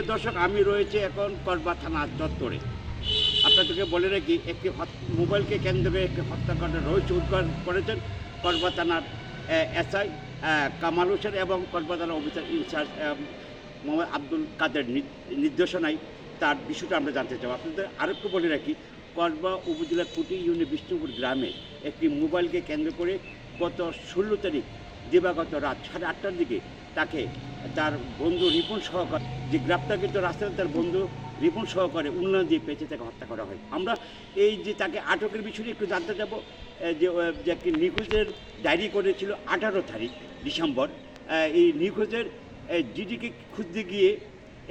সুপ্রিয় দর্শক, আমি রয়েছে এখন করবা থানা চত্বরে আপনাদেরকে বলে রাখি, একটি মোবাইলকে কেন্দ্র করে একটি হত্যাকাণ্ড রয়েছে, উদ্ধার করেছেন করবা থানার এসআই কামাল হোসেন এবং করবা থানার officer in charge Mohammad Abdul Kader নির্দেশনায় তার বিষয়টা আমরা জানতে চাই। আপনাদের আরেকটু বলে রাখি করবা উপজেলার কুটি ইউনি বিষ্ণুপুর গ্রামে একটি মোবাইলকে কেন্দ্র করে গত ষোলো তারিখ দিবাগত রাত সাড়ে আটটার দিকে তাকে তার বন্ধু রিপন সহকারে, যে গ্রেপ্তারকৃত রাস্তায় তার বন্ধু রিপন সহকারে উন্নয়ন দিয়ে পেঁচে তাকে হত্যা করা হয়। আমরা এই যে তাকে আটকের বিষয়ে একটু জানতে যাব যে একটি নিখোঁজের ডায়েরি করেছিল আঠারো তারিখ, ডিসেম্বর। এই নিখোঁজের জিডিকে খুঁজতে গিয়ে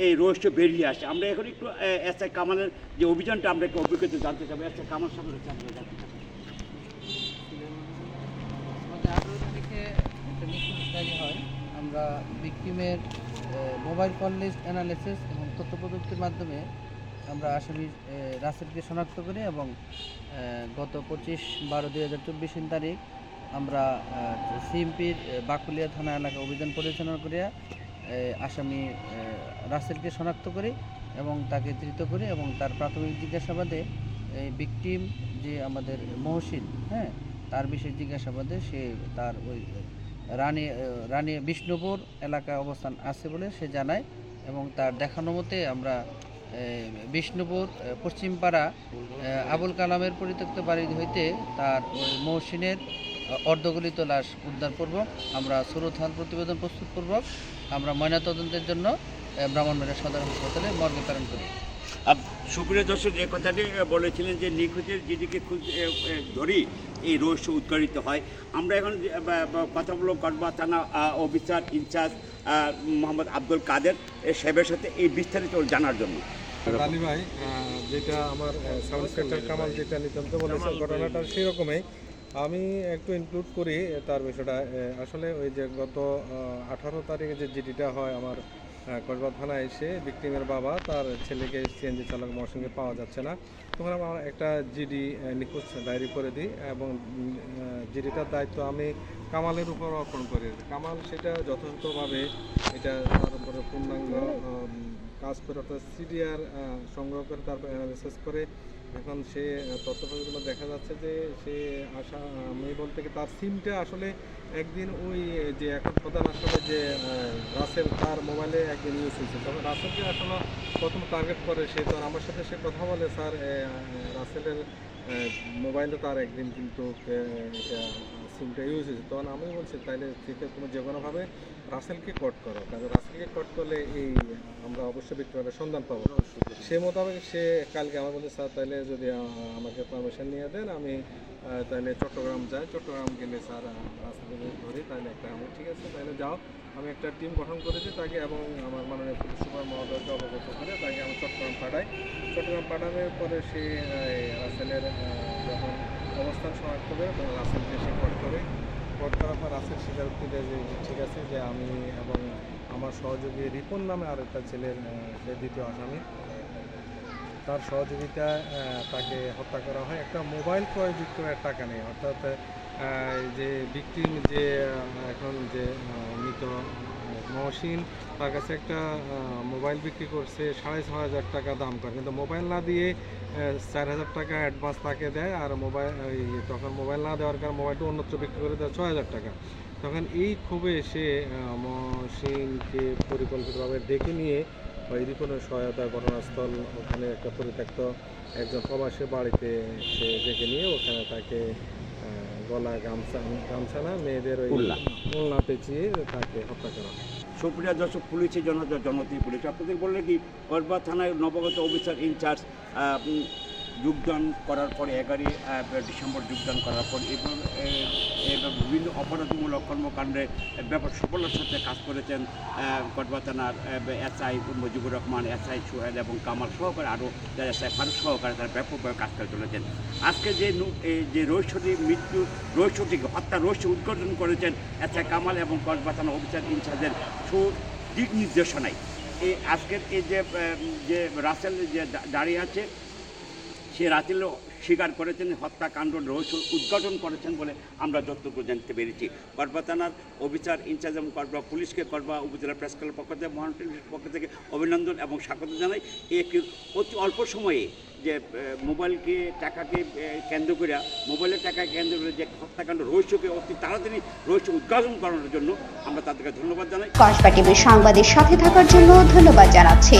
এই রহস্য বেরিয়ে আসে। আমরা এখন একটু এস আই কামালের যে অভিযানটা আমরা একটু অভিজ্ঞতা জানতে চাবো। এস আই কামাল আমরা জানতে চাবো আমাদের আঠেরো তারিখে একটা নিখোঁজ ডায়েরি হয় আমরা ভিকটিমের মোবাইল কল লিস্ট অ্যানালিসিস এবং তথ্য প্রযুক্তির মাধ্যমে আমরা আসামি রাসেলকে শনাক্ত করি এবং গত পঁচিশ বারো দুই হাজার চব্বিশ তারিখ আমরা সিএমপির বাকুলিয়া থানা এলাকা অভিযান পরিচালনা করিয়া আসামি রাসেলকে শনাক্ত করি এবং তাকে ধৃত করি এবং তার প্রাথমিক জিজ্ঞাসাবাদে এই ভিকটিম যে আমাদের মহসিন হ্যাঁ তার বিষয়ে জিজ্ঞাসাবাদে সে তার ওই রানী রানী বিষ্ণুপুর এলাকায় অবস্থান আছে বলে সে জানায় এবং তার দেখানো মতে আমরা বিষ্ণুপুর পশ্চিমপাড়া আবুল কালামের পরিত্যক্ত বাড়ি হইতে তার মহসিনের অর্ধগলিত লাশ উদ্ধারপূর্বক আমরা সুরথান প্রতিবেদন প্রস্তুতপূর্বক আমরা ময়নাতদন্তের জন্য ব্রাহ্মণবাড়িয়া সদর হাসপাতালে মর্গে প্রেরণ করি। সুপ্রিয় দর্শক এই কথাটি বলেছিলেন যে নিখোঁজের যেদিকে ধরি এই রহস্য উদ্ঘাটিত হয়। আমরা এখন যে, কথা বলব করবা থানা অফিসার ইনচার্জ মোহাম্মদ আব্দুল কাদের সাহেবের সাথে এই বিস্তারিত জানার জন্য। রানী ভাই যেটা আমার ইন্সপেক্টর কামাল যেটা নিতান্ত বলেছে ঘটনাটা সেরকমই। আমি একটু ইনক্লুড করি তার বিষয়টা। আসলে ওই যে গত আঠারো তারিখে যে জিডিটা হয় আমার কসবা থানায় এসে ভিক্টিমের বাবা তার ছেলেকে সিএনজি চালক মহাসঙ্গে পাওয়া যাচ্ছে না। তখন আমরা একটা জিডি নিখোঁজ ডায়েরি করে দিই এবং জিডিটার দায়িত্ব আমি কামালের উপর অর্পণ করি। কামাল সেটা যথাযথভাবে এটা তার উপরে পূর্ণাঙ্গ কাজ করে অর্থাৎ সিডিআর সংগ্রহ করে, তারপর অ্যানালিসিস করে। এখন সে তথ্যগুলো দেখা যাচ্ছে যে সে আশা আমি বলতে কি তার সিমটা আসলে একদিন ওই যে এখন প্রধান আসলে যে রাসেল তার মোবাইলে একদিন ইউজ হয়েছে। তখন রাসেলকে আসলে প্রথম টার্গেট করে সে, তো আমার সাথে সে কথা বলে, স্যার রাসেলের মোবাইলে তার একদিন কিন্তু সিমটা ইউজ হয়েছে। তখন আমি বলছি, তাইলে থেকে তুমি যে কোনোভাবে রাসেলকে কট করো, কারণ রাসেলকে কট করলে এই আমরা অবশ্যই বিক্রয়ের সন্ধান পাবো। সে মোতাবেক সে কালকে আমার বলছে, স্যার, তাহলে যদি আমাকে পারমিশন নিয়ে দেন, আমি তাহলে চট্টগ্রাম যাই। চট্টগ্রাম গেলে, স্যার রাসেলকে ধরি, তাহলে একটা আমি, ঠিক আছে, তাহলে যাও। আমি একটা টিম গঠন করেছি তাকে এবং আমার মাননীয় পুলিশ সুপার মহোদয়কে অবগত করে তাকে আমি চট্টগ্রাম পাঠাই। চট্টগ্রাম পাঠানোর পরে সে রাসেলের যখন অবস্থান শনাক্ত করে তখন রাসেলকে সে কট করে। কট করার পর রাসেল স্বীকারোক্তি দেয় যে ঠিক আছে যে আমি এবং আমার সহযোগী রিপন নামে আর একটা ছেলের সে দ্বিতীয় আসামি। তার সহযোগিতা তাকে হত্যা করা হয়। একটা মোবাইল ক্রয় বিক্রয়ের টাকা নেই, অর্থাৎ যে ভিকটিম যে এখন যে মৃত মহসিন, তার কাছে একটা মোবাইল বিক্রি করছে, সাড়ে ছ হাজার টাকা দাম করে কিন্তু মোবাইল না দিয়ে চার হাজার টাকা অ্যাডভান্স তাকে দেয় আর মোবাইল ওই তখন মোবাইল না দেওয়ার কারণে মোবাইলটা অন্যত্র বিক্রি করে দেয় ছয় হাজার টাকা তখন এই ক্ষোভে সে মহসিনকে পরিকল্পিতভাবে ডেকে নিয়ে ওই কোনো সহায়তা ঘটনাস্থল ওখানে একটা পরিত্যক্ত একজন প্রবাসী বাড়িতে সে ডেকে নিয়ে ওখানে তাকে গলা গামছা গামছা না মেয়েদের ওই। উল্লা পেঁচিয়ে তাকে হত্যা করা হয় সুপ্রিয়া দর্শক পুলিশের জন্য জনতি পুলিশ। আপনাদের বললে কি করবা থানায় নবগত অফিসার ইনচার্জ যোগদান করার পর, এগারোই ডিসেম্বর যোগদান করার পর এবং বিভিন্ন অপরাধমূলক কর্মকাণ্ডে ব্যাপক সফলতার সাথে কাজ করেছেন কটবা থানার এসআই মুজিবুর রহমান, এসআই সোহেল এবং কামাল সহকারে আরও যারা এসআই, ফারুক সহকারে তারা ব্যাপকভাবে কাজ করে চলেছেন। আজকে যে যে রহস্যটি মৃত্যু, রহস্যটিকে হত্যা, রহস্য উদ্ঘাটন করেছেন এসআই কামাল এবং কসবা থানা অফিসার ইনচার্জের দিক নির্দেশনায়। এই আজকের এই যে রাসেল যে দাঁড়িয়ে আছে সে রাতেও স্বীকার করেছেন, হত্যাকাণ্ড রহস্য উদ্ঘাটন করেছেন বলে আমরা যতটুকু জানতে পেরেছি। করবা থানার অফিসার ইনচার্জ এবং করবা পুলিশকে করবা উপজেলা প্রেস ক্লাবের পক্ষ থেকে, মহান পক্ষ থেকে অভিনন্দন এবং স্বাগত জানাই। একটি অতি অল্প সময়ে যে মোবাইলকে, টাকাকে কেন্দ্র করে মোবাইলের টাকাকে কেন্দ্র করে যে হত্যাকাণ্ড রহস্যকে অতি তাড়াতাড়ি রহস্য উদ্ঘাটন করানোর জন্য আমরা তাদেরকে ধন্যবাদ জানাই। কসবা টিভির সংবাদের সাথে থাকার জন্য ধন্যবাদ জানাচ্ছি।